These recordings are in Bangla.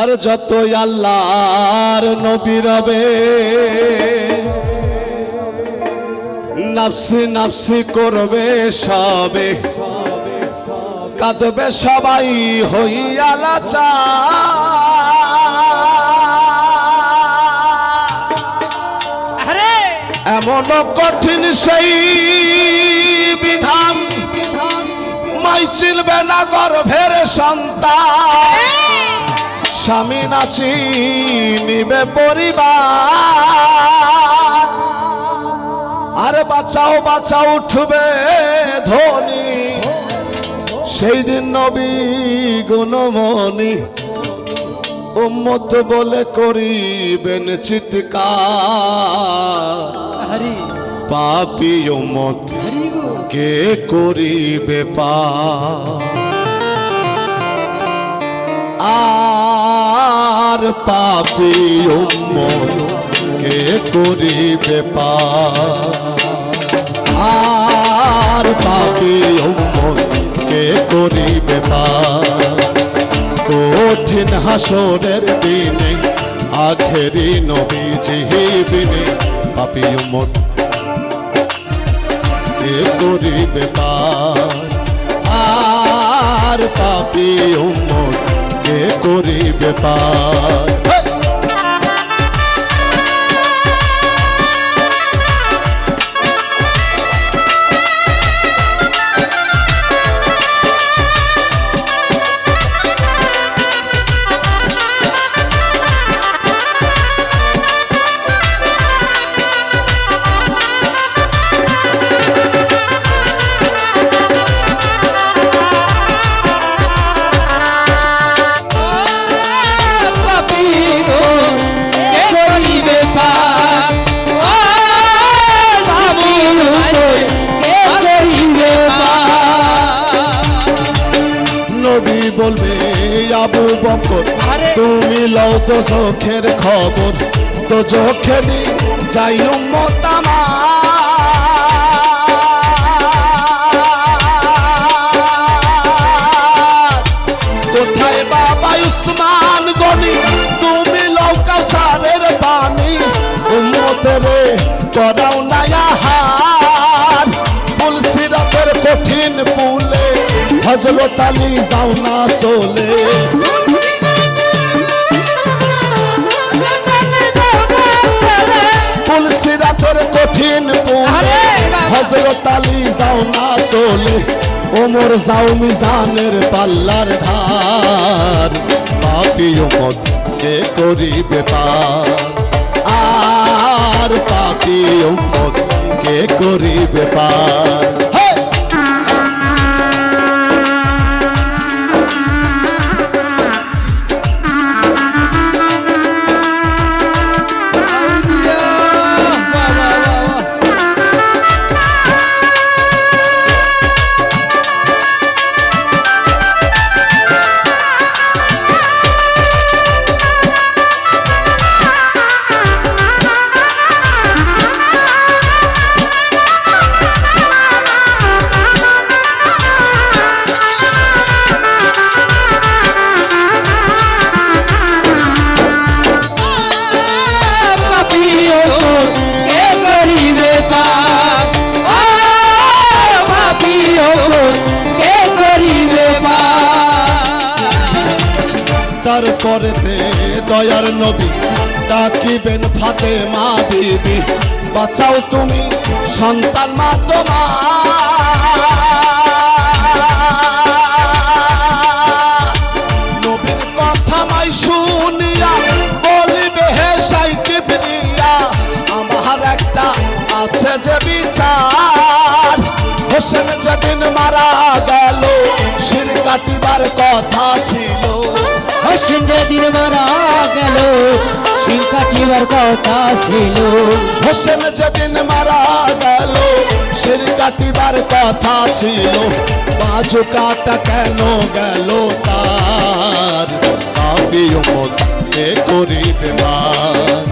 আর যত আল্লাহর নবী রবে নাফসি নাফসি করবে সবে। কাঁদবে সবাই হইয়া লাচা। এমন কঠিন সেই বিধান মাই চিনবে না গর্ভের সন্তান। স্বামী নাচি নিবে পরিবার। আরে বাঁচাও বাঁচাও উঠবে ধনী। সেই দিন নবী গুণমণি উম্মত বলে করিবেন চিৎকার। পাপি উম্মত কে করিবে পা আর পাপি কে করিবে আর পাপি কে করিবে কঠিন হাসরের দিনে, আখেরি নবী জিহিবিনে পাপি উম্মত, কে করিবে আর পাপি কে করিবে পার আবু বকর তুমি লও তো চোখের খবর তো চোখে নি যাই উম্মত আমার। কোথায় বাবা উসমান গনি তুমি লৌকা সারের পানি উম্মতের করাও নায়া হার কঠিন পুলে হজরত আলী, যাও না চলে। পুল কঠিন পুলে আরে হজরত আলী, যাও না চলে। ওমর যাও মিজানের পাল্লার ধার, পাপি ওমর কে করিবে পার? আর পাপি ওমর কে করিবে পার? তারপরেতে দয়ার নবী ডাকিবেন ফাতে মা বিবি। বাঁচাও তুমি সন্তান মা তোমার। নবীর কথা শুনিয়া যে বিচার। হোসেন যেদিন মারা গেল কাটিবার কথা ছিল। হোসেন যেদিন মারা গেল শিল কাটিবার কথা ছিল। হোসেন যেদিন মারা গেল শির কাটিবার কথা ছিল। বাজু কাটা কেন গেল তার? উম্মত কে করিবে বার।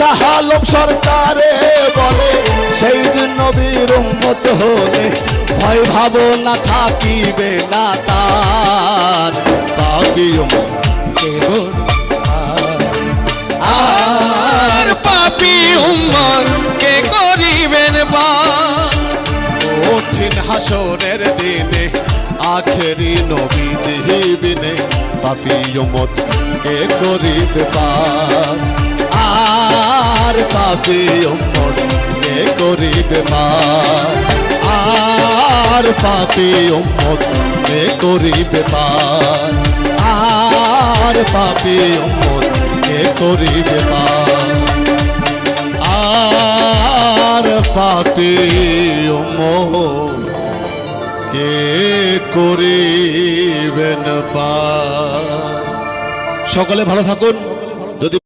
শাহালম সরকারে বলে সেই দিন নবীর উম্মত হলে ভয় ভাবনা থাকিবে না তার। পাপি উম্মত কেবল আর পাপি উম্মর কে করিবেন বা? কঠিন হাসরের দিনে আখেরি নবী জিহিবিনে পাপি উম্মত কে করিবে পার আর পাপি উম্মত কে করিবে পার আর পাপি উম্মত কে করিবে পার আর পাপি উম্মত কে করিবে পার আর পাপি মোহ কে করিবেন পা সকলে ভালো থাকুন। যদি